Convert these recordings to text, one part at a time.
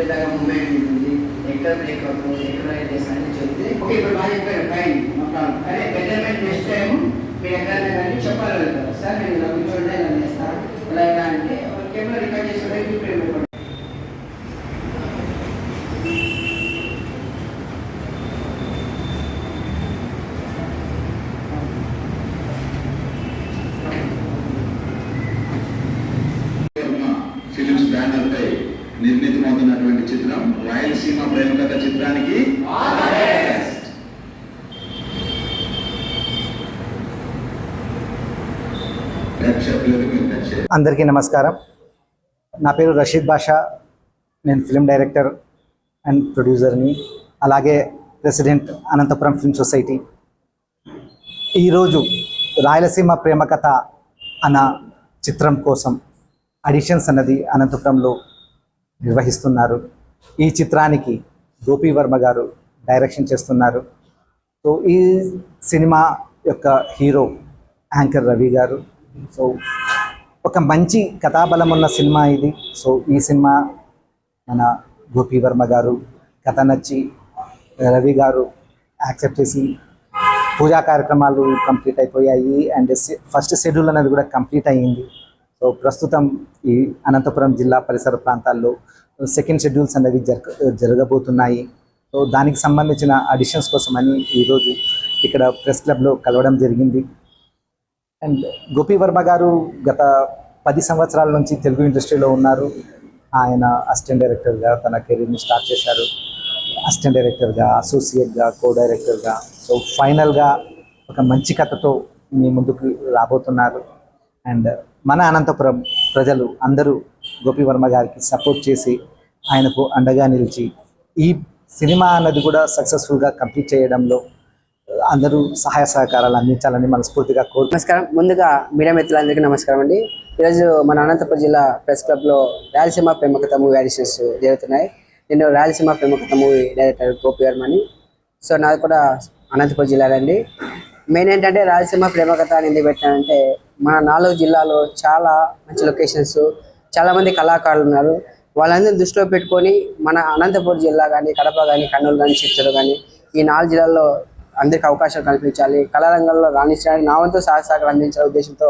పెద్దగా మూమెంట్ ఉంటుంది ఎక్కడ బ్రేక్అప్ ఎక్కడ రైడర్స్ చిత్రం రాయలసీమ ప్రేమ కథ చిత్రానికి అందరికీ నమస్కారం. నా పేరు రషీద్ బాషా. నేను ఫిల్మ్ డైరెక్టర్ అండ్ ప్రొడ్యూసర్ని అలాగే ప్రెసిడెంట్ అనంతపురం ఫిల్మ్ సొసైటీ ఈరోజు రాయలసీమ ప్రేమ కథ అన్న చిత్రం కోసం అడిషన్స్ అన్నది అనంతపురంలో నిర్వహిస్తున్నారు. ఈ చిత్రానికి గోపి వర్మ గారు డైరెక్షన్ చేస్తున్నారు. సో ఈ సినిమా యొక్క హీరో యాంకర్ రవి గారు. సో ఒక మంచి కథాబలం ఉన్న సినిమా ఇది. సో ఈ సినిమా మన గోపి వర్మ గారు కథ నచ్చి రవి గారు యాక్సెప్ట్ చేసి పూజా కార్యక్రమాలు కంప్లీట్ అయిపోయాయి. అండ్ ఫస్ట్ షెడ్యూల్ అనేది కూడా కంప్లీట్ అయ్యింది. సో ప్రస్తుతం ఈ అనంతపురం జిల్లా పరిసర ప్రాంతాల్లో సెకండ్ షెడ్యూల్స్ అనేవి జరగ జరగబోతున్నాయి. సో దానికి సంబంధించిన అడిషన్స్ కోసమని ఈరోజు ఇక్కడ ప్రెస్ క్లబ్లో కలవడం జరిగింది. అండ్ గోపి వర్మ గారు గత పది సంవత్సరాల నుంచి తెలుగు ఇండస్ట్రీలో ఉన్నారు. ఆయన అసిస్టెంట్ డైరెక్టర్గా తన కెరీర్ని స్టార్ట్ చేశారు. అసిస్టెంట్ డైరెక్టర్గా అసోసియేట్గా కో డైరెక్టర్గా సో ఫైనల్గా ఒక మంచి కథతో మీ ముందుకు రాబోతున్నారు. అండ్ మన అనంతపురం ప్రజలు అందరూ గోపివర్మ గారికి సపోర్ట్ చేసి ఆయనకు అండగా నిలిచి ఈ సినిమా అన్నది కూడా సక్సెస్ఫుల్గా కంప్లీట్ చేయడంలో అందరూ సహాయ సహకారాలు అందించాలని మనస్ఫూర్తిగా కోరు నమస్కారం. ముందుగా మీడియా మిత్రులందరికీ నమస్కారం అండి. ఈరోజు మన అనంతపురం జిల్లా ప్రెస్ క్లబ్లో రాయలసీమ ప్రేమకథ మూవీ ఆడిషన్స్ జరుగుతున్నాయి. నేను రాయలసీమ ప్రేమకథ మూవీ డైరెక్టర్ గోపి వర్మని. సో నాది కూడా అనంతపురం జిల్లాలండి మెయిన్ ఏంటంటే రాయలసీమ ప్రేమకథ అని పెట్టానంటే మన నాలుగు జిల్లాలో చాలా మంచి లొకేషన్స్ చాలామంది కళాకారులు ఉన్నారు. వాళ్ళందరినీ దృష్టిలో పెట్టుకొని మన అనంతపురం జిల్లా కానీ కడప కానీ కర్నూలు కానీ చిత్తూరు కానీ ఈ నాలుగు జిల్లాల్లో అందరికి అవకాశాలు కల్పించాలి. కళారంగంలో రాణించడానికి నా వంతు సహాయ సహకారం అందించాల ఉద్దేశంతో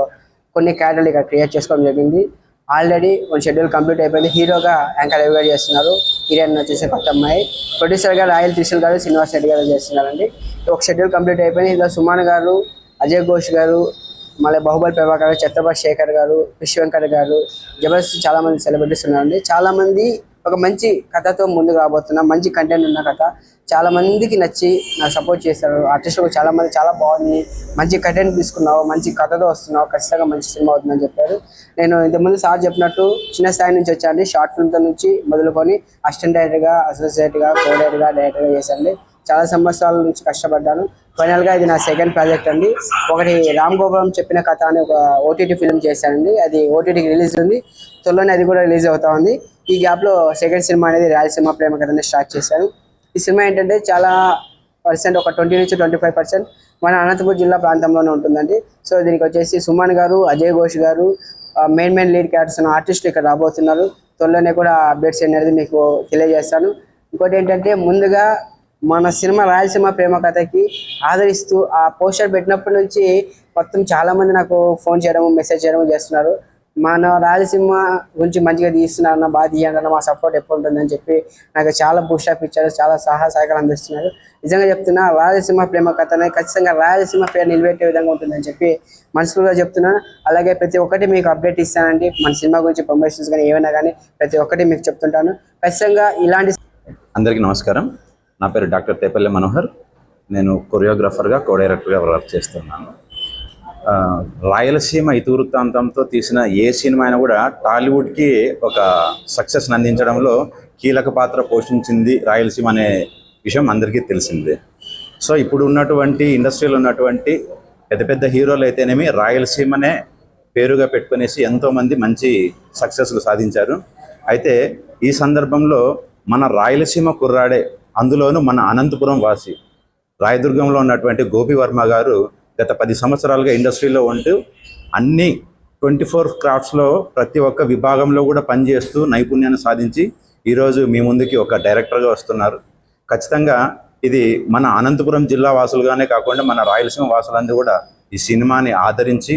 కొన్ని క్యాడర్లు ఇక్కడ క్రియేట్ చేసుకోవడం జరిగింది. ఆల్రెడీ ఒక షెడ్యూల్ కంప్లీట్ అయిపోయింది. హీరోగా యాంకర్ రవి గారు చేస్తున్నారు. హీరోయిన్ వచ్చేసి కొత్త అమ్మాయి ప్రొడ్యూసర్గా రాయల్ త్రిశూల్ గారు శ్రీనివాస్ రెడ్డి గారు చేస్తున్నారండి. ఒక షెడ్యూల్ కంప్లీట్ అయిపోయింది. ఇందులో సుమాన్ గారు అజయ్ ఘోష్ గారు మళ్ళీ బాహుబలి ప్రభాకర్ గారు ఛత్రపతి శేఖర్ గారు కృషి వెంకట్ గారు జబర్దస్త్ చాలా మంది సెలబ్రిటీస్ ఉన్నారండి. చాలా మంది ఒక మంచి కథతో ముందుకు రాబోతున్నా మంచి కంటెంట్ ఉన్న కథ చాలా మందికి నచ్చి నాకు సపోర్ట్ చేశారు. ఆర్టిస్టులు చాలా మంది చాలా బాగుంది. మంచి కంటెంట్ తీసుకున్నావు మంచి కథతో వస్తున్నావు. ఖచ్చితంగా మంచి సినిమా అవుతుందని చెప్పారు. నేను ఇంతకుముందు సార్ చెప్పినట్టు చిన్న స్థాయి నుంచి వచ్చాను షార్ట్ ఫిల్మ్తో నుంచి మొదలుకొని అసిస్టెంట్ డైరెక్టర్గా అసోసియేట్గా కో డైరెక్టర్గా డైరెక్టర్గా చేశాను చాలా సంవత్సరాల నుంచి కష్టపడ్డాను. ఫైనల్గా ఇది నా సెకండ్ ప్రాజెక్ట్ అండి. ఒకటి రామ్ గోపురం చెప్పిన కథ అని ఒక ఓటీటీ ఫిల్మ్ చేశానండి. అది ఓటీటీకి రిలీజ్ ఉంది. త్వరలోనే అది కూడా రిలీజ్ అవుతా ఉంది. ఈ గ్యాప్లో సెకండ్ సినిమా అనేది రాయలసీమ ప్రేమ కథని స్టార్ట్ చేశాను. ఈ సినిమా ఏంటంటే చాలా పర్సెంట్ ఒక ట్వంటీ నుంచి ట్వంటీ ఫైవ్ పర్సెంట్ మన అనంతపురం జిల్లా ప్రాంతంలోనే ఉంటుందండి. సో దీనికి వచ్చేసి సుమన్ గారు అజయ్ ఘోష్ గారు మెయిన్ మెయిన్ లీడ్ క్యారెక్టర్స్ ఉన్న ఆర్టిస్టులు ఇక్కడ రాబోతున్నారు. త్వరలోనే కూడా అప్డేట్స్ అనేది మీకు తెలియజేస్తాను. ఇంకోటి ఏంటంటే ముందుగా మన సినిమా రాయలసీమ ప్రేమ కథకి ఆదరిస్తూ ఆ పోస్టర్ పెట్టినప్పటి నుంచి మొత్తం చాలా మంది నాకు ఫోన్ చేయడము మెసేజ్ చేయడము చేస్తున్నారు. మన రాయలసీమ గురించి మంచిగా తీస్తున్నారు అన్న బాగా తీయండి మా సపోర్ట్ ఎప్పుడు ఉంటుందని చెప్పి నాకు చాలా బూస్టాప్ ఇచ్చారు చాలా సహాయ సహకారం అందిస్తున్నారు. నిజంగా చెప్తున్నా రాయలసీమ ప్రేమ కథనే ఖచ్చితంగా రాయలసీమ పేరు నిలబెట్టే విధంగా ఉంటుందని చెప్పి మనసులో చెప్తున్నాను అలాగే ప్రతి ఒక్కటి మీకు అప్డేట్ ఇస్తానండి. మన సినిమా గురించి ప్రమోషన్స్ కానీ ఏమైనా కానీ ప్రతి ఒక్కటి మీకు చెప్తుంటాను. ఖచ్చితంగా ఇలాంటి అందరికీ నమస్కారం. నా పేరు డాక్టర్ తేపల్లి మనోహర్. నేను కొరియోగ్రాఫర్గా కో డైరెక్టర్గా వర్క్ చేస్తున్నాను. రాయలసీమ ఇతివృత్తాంతంతో తీసిన ఏ సినిమా అయినా కూడా టాలీవుడ్కి ఒక సక్సెస్ అందించడంలో కీలక పాత్ర పోషించింది రాయలసీమ అనే విషయం అందరికీ తెలిసిందే. సో ఇప్పుడు ఉన్నటువంటి ఇండస్ట్రీలో ఉన్నటువంటి పెద్ద పెద్ద హీరోలు అయితేనేమి రాయలసీమనే పేరుగా పెట్టుకునేసి ఎంతోమంది మంచి సక్సెస్లు సాధించారు. అయితే ఈ సందర్భంలో మన రాయలసీమ కుర్రాడే అందులోనూ మన అనంతపురం వాసి రాయదుర్గంలో ఉన్నటువంటి గోపివర్మ గారు గత పది సంవత్సరాలుగా ఇండస్ట్రీలో ఉంటూ అన్ని ట్వంటీ ఫోర్ క్రాఫ్ట్స్లో ప్రతి ఒక్క విభాగంలో కూడా పనిచేస్తూ నైపుణ్యాన్ని సాధించి ఈరోజు మీ ముందుకి ఒక డైరెక్టర్గా వస్తున్నారు. ఖచ్చితంగా ఇది మన అనంతపురం జిల్లా వాసులుగానే కాకుండా మన రాయలసీమ వాసులందరూ కూడా ఈ సినిమాని ఆదరించి